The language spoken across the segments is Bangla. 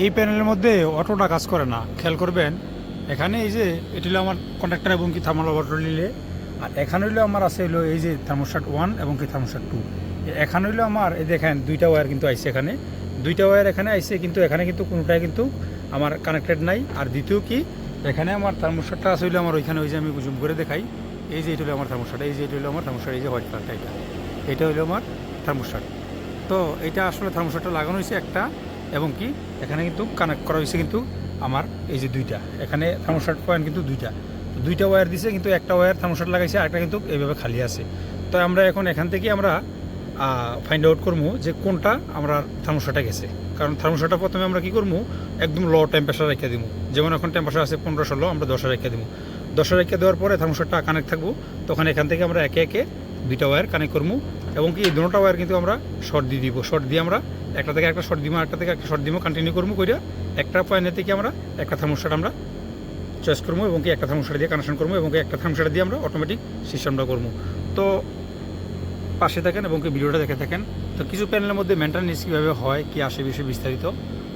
এই প্যানেলের মধ্যে অটোটা কাজ করে না। খেয়াল করবেন, এখানে এই যে, এটি হলো আমার কন্ট্রাক্টর এবং কি থার্মাল ওয়াটার নিলে, আর এখানে হইল আমার আছে হলো এই যে থার্মোস্টাট ওয়ান এবং কি থার্মোস্টাট টু এখানে হইল আমার, এই দেখেন, দুইটা ওয়্যার কিন্তু আইসে এখানে। দুইটা ওয়্যার এখানে আইসে কিন্তু এখানে কিন্তু কোনোটাই কিন্তু আমার কানেক্টেড নাই। আর দ্বিতীয় কি, এখানে আমার থার্মোস্টাটটা আছে হইল আমার ওইখানে, ওই যে আমি জুম করে দেখাই। এই যে এটা হলো আমার থার্মোস্টাট এই যে এটা হলো আমার থার্মোস্টাট এই যে হোয়াইট কালারটা এটা। এটা হলো আমার থার্মোস্টাট তো এটা আসলে থার্মোস্টাটটা লাগানো হয়েছে একটা এবং কি, এখানে কিন্তু কানেক্ট করা হয়েছে কিন্তু আমার এই যে দুইটা। এখানে থার্মোস্টাট পয়েন্ট কিন্তু দুইটা। দুইটা ওয়্যার দিছে, কিন্তু একটা ওয়্যার থার্মোস্টাট লাগাইছে, আরেকটা কিন্তু এইভাবে খালি আছে। তো আমরা এখন এখান থেকে আমরা ফাইন্ড আউট করব যে কোনটা আমরা থার্মোস্টাটে গেছে। কারণ থার্মোস্টাটটা প্রথমে আমরা কি করব একদম লো টেম্পারেচার রেখে দিব যেমন এখন টেম্পারেচার আছে পনেরো ষোলো, আমরা দশে রেখে দিব দশে রেখে দেওয়ার পরে থার্মোস্টাটটা কানেক্ট থাকব, তখন এখান থেকে আমরা একে একে দুইটা ওয়্যার কানেক্ট করব এবং কি এই দুটোটা ওয়্যার কিন্তু আমরা শর্ট দিয়ে দিব। শর্ট দিয়ে আমরা একটা থেকে একটা শর্ট একটা থেকে একটা শর্ট কন্টিনিউ করব কইরা একটা পয়েন্টের থেকে আমরা একটা থার্মোস্টাট আমরা চয়েস করব এবং কি একটা থার্মোস্টাট দিয়ে কানেকশন করব এবং একটা থার্মোস্টাট দিয়ে আমরা অটোমেটিক সিস্টেমটা করব তো পাশে থাকেন এবং কি ভিডিওটা দেখে থাকেন। তো কিছু প্যানেলের মধ্যে মেনটেন্যান্স কীভাবে হয়, কি আসে বিষয়ে বিস্তারিত।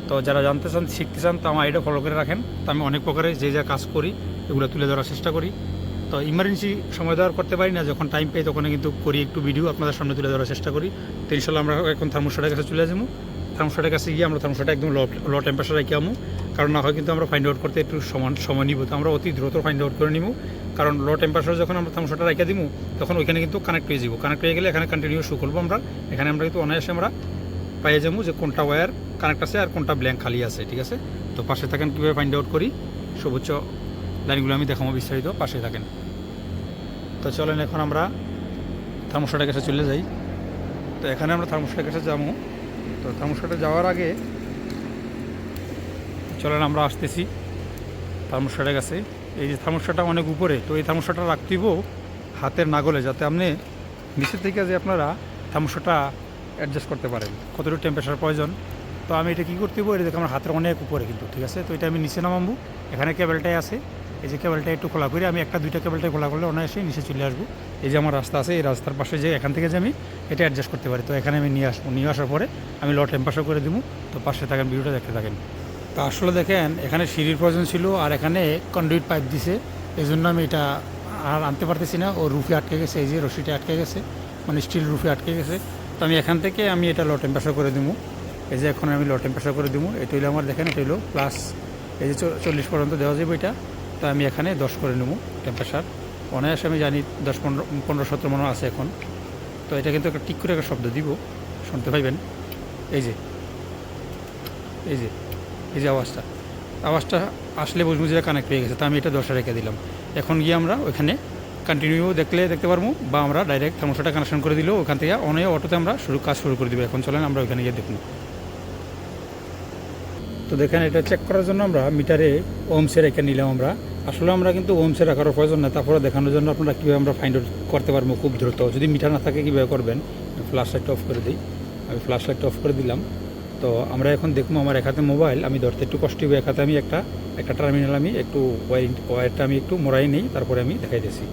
তো যারা জানতে চান, শিখতে চান, তো আমার এটা ফলো করে রাখেন। তো আমি অনেক প্রকারে যে যা কাজ করি, এগুলো তুলে ধরার চেষ্টা করি। তো ইমার্জেন্সি সময় দেওয়ার করতে পারি না, যখন টাইম পাই তখন কিন্তু করি একটু ভিডিও আপনাদের সামনে তুলে ধরার চেষ্টা করি। তো ইনশাল্লাহ আমরা এখন থার্মোস্টাটের কাছে চলে যাব। থার্মোস্টাটের কাছে গিয়ে আমরা থার্মোস্টাট একদম লো লো টেম্পারেচার আমু কারণ না হয় কিন্তু আমরা ফাইন্ড আউট করতে একটু সমান, সময় নিব। তো আমরা অতি দ্রুত ফাইন্ড আউট করে নিব। কারণ লো টেম্পারেচার যখন আমরা থার্মোস্টাটটা রেখে দিব, তখন ওইখানে কিন্তু কানেক্ট হয়ে যাব। কানেক্ট হয়ে গেলে এখানে কন্টিনিউ শু করব আমরা। এখানে আমরা কিন্তু অনায়াসে আমরা পাইয়ে যাব যে কোনটা ওয়্যার কানেক্ট আছে আর কোনটা ব্ল্যাঙ্ক খালি আছে, ঠিক আছে? তো পাশে থাকেন কীভাবে ফাইন্ড আউট করি? সর্বোচ্চ লাইনগুলো আমি দেখাবো বিস্তারিত পাশে থাকেন। তো চলেন এখন আমরা থার্মোস্টাটের কাছে চলে যাই। তো এখানে আমরা থার্মোস্টাটের কাছে যাব। তো থার্মোস্টাটে যাওয়ার আগে চলেন আমরা আসতেছি থার্মোস্টাটের কাছে। এই যে থার্মোস্টাটটা অনেক উপরে, তো এই থার্মোস্টাটটা রাখতেইব হাতের নাগলে যাতে আপনি নিচের থেকে যে আপনারা থার্মোস্টাটটা অ্যাডজাস্ট করতে পারেন, কতটুকু টেম্পারেচার প্রয়োজন। তো আমি এটা কী করতে এটা দেখে আমার হাতের অনেক উপরে কিন্তু, ঠিক আছে? তো এটা আমি নিচে নামাবো। এখানে কেবলটাই আছে। এই যে কেবলটা একটু খোলা করে, আমি একটা, দুইটা কেবলটাই খোলা করলে অনায়াসে নিচে চলে আসব। এই যে আমার রাস্তা আছে, এই রাস্তার পাশে যে এখান থেকে যে আমি এটা অ্যাডজাস্ট করতে পারি। তো এখানে আমি নিয়ে আসব, নিয়ে আসার পরে আমি লো টেম্পারেচার করে দিব। তো পাশে থাকেন ভিডিওটা দেখতে থাকেন। তো আসলে দেখেন, এখানে সিঁড়ির প্রয়োজন ছিল আর এখানে কন্ডুইট পাইপ দিছে। এই জন্য আমি এটা আর আনতে পারতেছি না। ও রুফে আটকে গেছে, এই যে রশিটা আটকে গেছে মানে স্টিল রুফে আটকে গেছে। তো আমি এখান থেকে আমি এটা লো টেম্পারেচার করে দিব। এই যে এখন আমি লো টেম্পারেচার করে দিব। এটা হইল আমার, দেখেন, এটা হইল প্লাস এই যে চল্লিশ পর্যন্ত দেওয়া যাবে এটা। তো আমি এখানে দশ করে নেব টেম্পারেচার অনায়াসে আমি জানি দশ পনেরো পনেরো সতেরো মনে আছে এখন। তো এটা কিন্তু একটা টিক করে একটা শব্দ দিব, শুনতে পাইবেন? এই যে এই যে এই যে আওয়াজটা। আওয়াজটা আসলে বুঝব যে কানেক্ট হয়ে গেছে, তা আমি এটা দশে রেখে দিলাম। এখন গিয়ে আমরা ওইখানে কন্টিনিউ দেখলে দেখতে পারব, বা আমরা ডাইরেক্ট থার্মোস্টারটা কানেকশন করে দিলেও ওখান থেকে অনে অটোতে আমরা শুরু, কাজ শুরু করে দিব। এখন চলেন আমরা ওইখানে গিয়ে দেখব। তো দেখেন এটা চেক করার জন্য আমরা মিটারে ওমসে রেখে নিলাম আমরা। আসলে আমরা কিন্তু ওমসে রাখার প্রয়োজন না, তারপরে দেখানোর জন্য আপনারা কীভাবে আমরা ফাইন্ড আউট করতে পারব খুব দ্রুত। যদি মিটার না থাকে কীভাবে করবেন? ফ্ল্যাশ লাইটটা অফ করে দিই। আমি ফ্ল্যাশ লাইটটা অফ করে দিলাম। তো আমরা এখন দেখব আমার এক হাতে মোবাইল আমি ধরতে একটু কষ্ট হবে এক হাতে আমি একটা একটা টার্মিনাল আমি একটু ওয়ারিং ওয়ারটা আমি একটু মোড়াই নিই, তারপরে আমি দেখাইতেছি।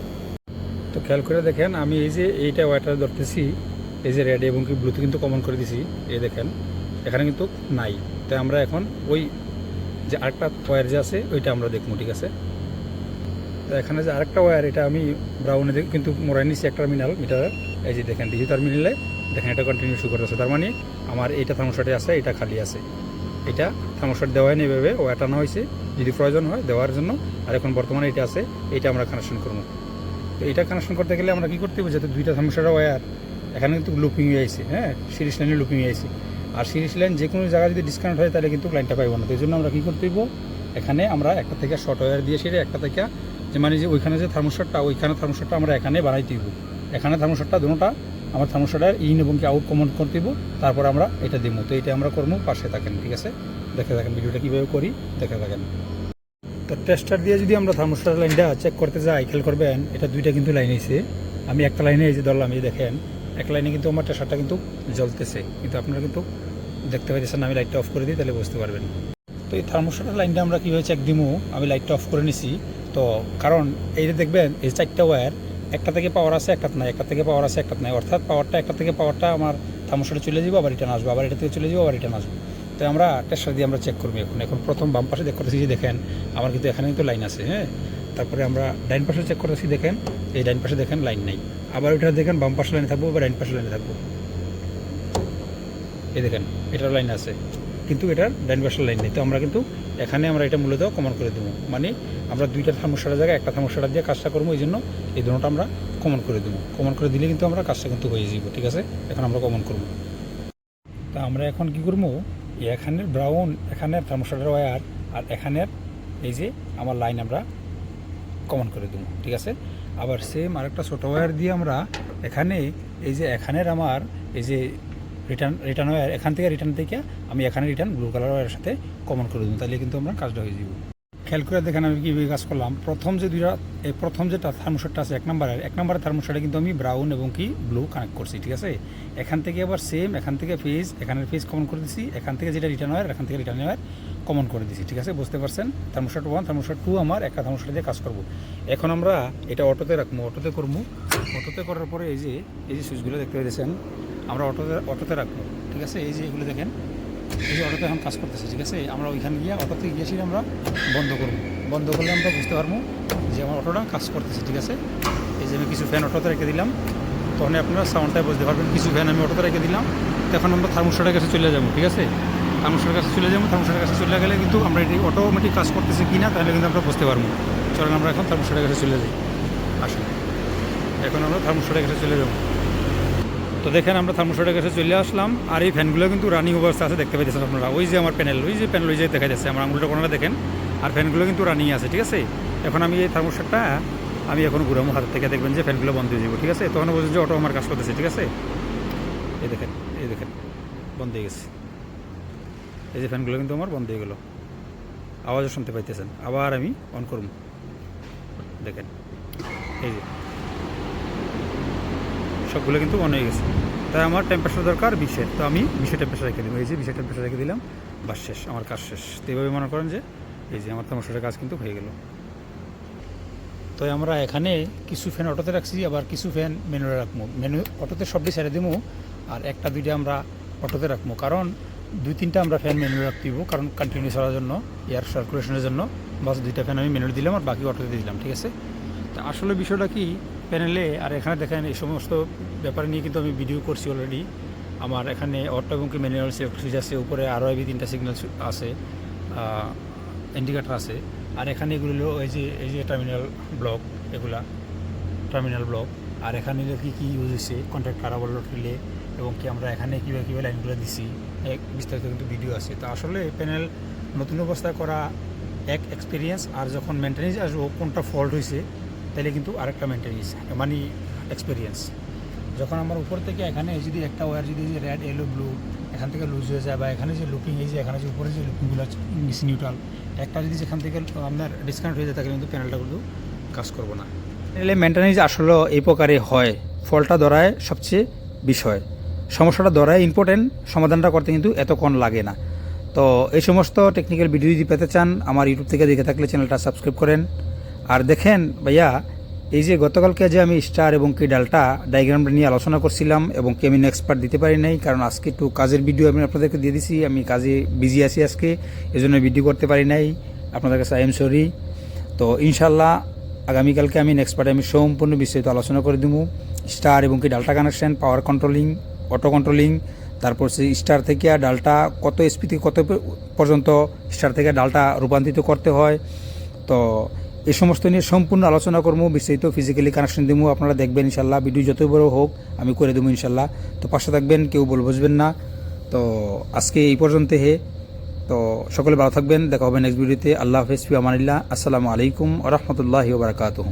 তো খেয়াল করে দেখেন, আমি এই যে এইটা ওয়ারটা ধরতেছি, এই যে রেড এবং কি ব্লুতে কিন্তু কমন করে দিছি, এই দেখেন, এখানে কিন্তু নাই। তাই আমরা এখন ওই যে আরেকটা ওয়্যার যে আছে, ওইটা আমরা দেখব, ঠিক আছে? তো এখানে যে আরেকটা ওয়্যার এটা আমি ব্রাউনে দেখি, কিন্তু মোড়াই নিছি এক টার্মিনাল মিটার এই যে দেখেন ডিজি টার্মিনালে দেখেন, এটা কন্টিনিউ শুরু করতেছে। তার মানে আমার এইটা থার্মোস্টাটে আছে, এটা খালি আছে। এটা থার্মোস্টাট দেওয়াই নেই এভাবে ও আটানো হয়েছে। যদি প্রয়োজন হয়, দেওয়ার জন্য। আর এখন বর্তমানে এটা আছে এটা আমরা কানেকশন করব। তো এটা কানেকশন করতে গেলে আমরা কী করতে হবে? যাতে দুইটা থার্মোস্টার ওয়্যার এখানে কিন্তু লুপিং হয়ে আছে হ্যাঁ? সিরিজ লাইনে লুপিং হয়ে আছে আর সিরিজ লাইন যে কোনো জায়গায় যদি ডিসকানেক্ট হয়, তাহলে কিন্তু লাইনটা পাইব না। তো এই জন্য আমরা কী করতে হইব? এখানে আমরা একটা থেকে শর্ট ওয়্যার দিয়ে সেটা একটা থেকে, যে মানে যে ওইখানে যে থার্মোস্টারটা ওইখানে থার্মোস্টারটা আমরা এখানে বানাই দিব এখানে থার্মোস্টারটা দুটোটা আমার থার্মোস্টারের ইন এবং কি আউট কমন করতে দিব তারপর আমরা এটা দিব। তো এটা আমরা করব, পাশে থাকেন, ঠিক আছে? দেখে থাকেন, ভিডিওটা কীভাবে করি, দেখে থাকেন। তো টেস্টার দিয়ে যদি আমরা থার্মোস্টার লাইনটা চেক করতে যাই, খেয়াল করবেন, এটা দুইটা কিন্তু লাইন এসে আমি একটা লাইনে এই যে ধরলাম, এই দেখেন, এক লাইনে কিন্তু আমার টেস্টারটা কিন্তু জ্বলতেছে, কিন্তু আপনারা কিন্তু দেখতে পাইতেছেন আমি লাইটটা অফ করে দিই, তাহলে বুঝতে পারবেন। তো এই থার্মোস্টার লাইনটা আমরা কীভাবে চেক দিমু? আমি লাইটটা অফ করে নিছি। তো কারণ এই যে দেখবেন, এই চারটা ওয়্যার একটা থেকে পাওয়ার আছে, একটা নাই। একটা থেকে পাওয়ার আছে, একটা নাই। অর্থাৎ পাওয়ারটা একটা থেকে পাওয়ারটা আমার থার্মোস্টারে চলে যাব আবার রিটার্ন আসব। আবার এটা থেকে চলে যাব আবার রিটার্ন আসব। তো আমরা টেস্টার দিয়ে আমরা চেক করব এখন। এখন প্রথম বাম পাশে চেক করতেছি যে, দেখেন, আমার কিন্তু এখানে কিন্তু লাইন আছে হ্যাঁ? তারপরে আমরা ডাইন পাশে চেক করতেছি, দেখেন, এই ডাইন পাশে দেখেন লাইন নাই। আবার ওইটা দেখেন, বাম পাশে লাইনে থাকব বা ডাইন পাশে লাইনে থাকব। এই দেখেন, এটার লাইন আছে। কিন্তু এটার ডাইন পাশের লাইন নেই। তো আমরা কিন্তু এখানে আমরা এটা মূলত কমন করে দেবো। মানে আমরা দুইটা থার্মোস্টারের জায়গায় একটা থার্মোস্টার দিয়ে কাজটা করব, এই জন্য এই দুটোটা আমরা কমন করে দেবো। কমন করে দিলে কিন্তু আমরা কাজটা কিন্তু হয়ে যাব ঠিক আছে? এখন আমরা কমন করব। তা আমরা এখন কি করব? এখানের ব্রাউন এখানের থার্মোস্টারের ওয়্যার আর এখানের এই যে আমার লাইন আমরা কমন করে দেবো, ঠিক আছে? আবার সেম আরেকটা ছোটো ওয়্যার দিয়ে আমরা এখানে এই যে এখানের আমার এই যে রিটার্ন রিটার্ন ওয়্যার এখান থেকে রিটার্ন থেকে আমি এখানে রিটার্ন ব্লু কালার ওয়্যারের সাথে কমন করে দেবো, তাহলে কিন্তু আমরা কাজটা হয়ে যাব। খেয়াল করে দেখেন আমি কীভাবে কাজ করলাম। প্রথম যে দুইটা এই প্রথম যেটা থার্মোস্টারটা আছে এক নম্বরের এক নম্বরের থার্মোস্টারে কিন্তু আমি ব্রাউন এবং কি ব্লু কানেক্ট করছি, ঠিক আছে? এখান থেকে আবার সেম এখান থেকে ফেজ এখানের ফেজ কমন করে দিছি, এখান থেকে যেটা রিটার্ন ওয়্যার এখান থেকে রিটার্ন ওয়্যার কমন করে দিছি, ঠিক আছে? বুঝতে পারছেন? থার্মোস্টার ওয়ান থার্মোস্টার টু আমার একটা থার্মোস্টার দিয়ে কাজ করব। এখন আমরা এটা অটোতে রাখব, অটোতে করব। অটোতে করার পরে এই যে এই যে সুইচগুলো দেখতে পেয়েছেন আমরা অটোতে অটোতে রাখব, ঠিক আছে? এই যে এগুলো দেখেন, এই যে অটোতে এখন কাজ করতেছে, ঠিক আছে? আমরা ওইখানে গিয়ে অটোতে গিয়েছি আমরা বন্ধ করব। বন্ধ করলে আমরা বুঝতে পারব যে আমার অটোটা কাজ করতেছে, ঠিক আছে? এই যে আমি কিছু ফ্যান অটোতে রেখে দিলাম। তখন আপনারা সাউন্ডটাই বুঝতে পারবেন। কিছু ফ্যান আমি অটোতে রেখে দিলাম। তখন আমরা থার্মোস্টারের কাছে চলে যাব, ঠিক আছে? থার্মোস্টারের কাছে চলে যাব। থার্মোস্টারের কাছে চলে গেলে কিন্তু আমরা এটি অটোমেটিক কাজ করতেছে কি না তাহলে কিন্তু আমরা বুঝতে পারব। চলেন আমরা এখন থার্মোস্টারের কাছে চলে যাই। আসুন। এখন আমরা থার্মোস্টারের কাছে চলে যাব। তো দেখেন আমরা থার্মোস্টারের কাছে চলে আসলাম, আর এই ফ্যানগুলো কিন্তু রানিং অবস্থা আছে দেখতে পাইতেছেন আপনারা। ওই যে আমার প্যানেল ওই যে প্যানেল ওই যে দেখা যাচ্ছে আমার আঙুলটা কোনোটা দেখেন, আর ফ্যানগুলো কিন্তু রানিং আছে, ঠিক আছে? এখন আমি এই থার্মোস্টারটা আমি এখন ঘুরামো, হাতের থেকে দেখবেন যে ফ্যানগুলো বন্ধ হয়ে যাবে, ঠিক আছে? তখন বলছেন যে অটো আমার কাজ করতেছে, ঠিক আছে? এই দেখেন এই দেখেন, বন্ধ হয়ে গেছে। এই যে ফ্যানগুলো কিন্তু আমার বন্ধ হয়ে গেলো। আওয়াজও শুনতে পাইতেছেন, আবার আমি অন করব দেখেন, এই যে। সবগুলো কিন্তু অন হয়ে গেছে। তাই আমার টেম্পারেচার দরকার বিশের। তো আমি বিশের টেম্পারেচার রেখে দিব এই যে বিশের টেম্পারেচার রেখে দিলাম, বাস শেষ, আমার কাজ শেষ। তো এইভাবে মনে করেন যে, এই যে আমার থার্মোস্টারের কাজ কিন্তু হয়ে গেল। তো আমরা এখানে কিছু ফ্যান অটোতে রাখছি, আবার কিছু ফ্যান মেনুরে রাখব। মেনু অটোতে সবটি ছেড়ে দেবো, আর একটা, দুইটা আমরা অটোতে রাখব। কারণ দুই, তিনটা আমরা ফ্যান মেনুরে রাখতে দিব, কারণ কন্টিনিউ চলার জন্য এয়ার সার্কুলেশনের জন্য। বাস দুইটা ফ্যান আমি মেনুরে দিলাম, আর বাকি অটোতে দিলাম, ঠিক আছে? তা আসলে বিষয়টা কি প্যানেলে আর এখানে দেখেন এই সমস্ত ব্যাপার নিয়ে কিন্তু আমি ভিডিও করছি অলরেডি আমার এখানে অটো এবং কি ম্যানুয়াল সুইচ আছে, উপরে আরও এই তিনটা সিগন্যাল আছে ইন্ডিকেটার আছে। আর এখানে এগুলো এই যে এই যে টার্মিনাল ব্লক এগুলা টার্মিনাল ব্লক আর এখানে কি কি ইউজ হয়েছে কন্ট্যাক্ট কারাবল রিলে এবং কি আমরা এখানে কীভাবে কীভাবে লাইনগুলো দিছি এক বিস্তারিত কিন্তু ভিডিও আছে। তো আসলে প্যানেল নতুন অবস্থায় করা এক এক্সপিরিয়েন্স আর যখন মেনটেন্যান্স আসব, কোনটা ফল্ট হয়েছে তাহলে কিন্তু আরেকটা মেনটেন্যান্স মানে এক্সপিরিয়েন্স যখন আমার উপর থেকে এখানে যদি একটা ওয়ার যদি রেড এলো ব্লু এখান থেকে লুজ হয়ে যায় বা এখানে যে লুকিং এই যে এখানে যে উপরে যে লুকিংগুলো মিস নিউট্রাল একটা যদি যেখান থেকে আপনার ডিসকাউন্ট হয়ে যায়, তাহলে কিন্তু প্যানেলটা কিন্তু কাজ করব না। প্যানেলে মেনটেন্যান্স আসলে এই প্রকারে হয়। ফলটা ধরায় সবচেয়ে বিষয়। সমস্যাটা ধরায় ইম্পর্টেন্ট সমাধানটা করতে কিন্তু এতক্ষণ লাগে না। তো এই সমস্ত টেকনিক্যাল ভিডিও যদি পেতে চান, আমার ইউটিউব থেকে দেখে থাকলে চ্যানেলটা সাবস্ক্রাইব করেন। আর দেখেন ভাইয়া, এই যে গতকালকে যে আমি স্টার এবং কি ডালটা ডায়াগ্রামটা নিয়ে আলোচনা করছিলাম এবং কি আমি এক্সপার্ট দিতে পারি নাই, কারণ আজকে একটু কাজের ভিডিও আমি আপনাদেরকে দিয়ে দিছি, আমি কাজে বিজি আছি আজকে এই জন্য ভিডিও করতে পারি নাই। আপনাদের কাছে আই এম সরি তো ইনশাল্লাহ আগামীকালকে আমি নেক্সট পার্টে আমি সম্পূর্ণ বিস্তারিত আলোচনা করে দেবো। স্টার এবং কি ডালটা connection power controlling auto controlling তারপর সেই স্টার থেকে ডালটা কত এসপি কত পর্যন্ত স্টার থেকে ডালটা রূপান্তরিত করতে হয়। তো এই সমস্ত নিয়ে সম্পূর্ণ আলোচনা করব, বিস্তারিত ফিজিক্যালি কানেকশন দেবো, আপনারা দেখবেন ইনশাল্লাহ ভিডিও যত বড় হোক, আমি করে দেবো ইনশাল্লাহ তো পাশে থাকবেন, কেউ বল বুঝবেন না। তো আজকে এই পর্যন্ত হে। তো সকলে ভালো থাকবেন, দেখা হবে নেক্সট ভিডিওতে আল্লাহ হাফিজ, ফি আমানিল্লাহ। আসসালামু আলাইকুম আ রহমতুল্লাহি বারকাতুহ।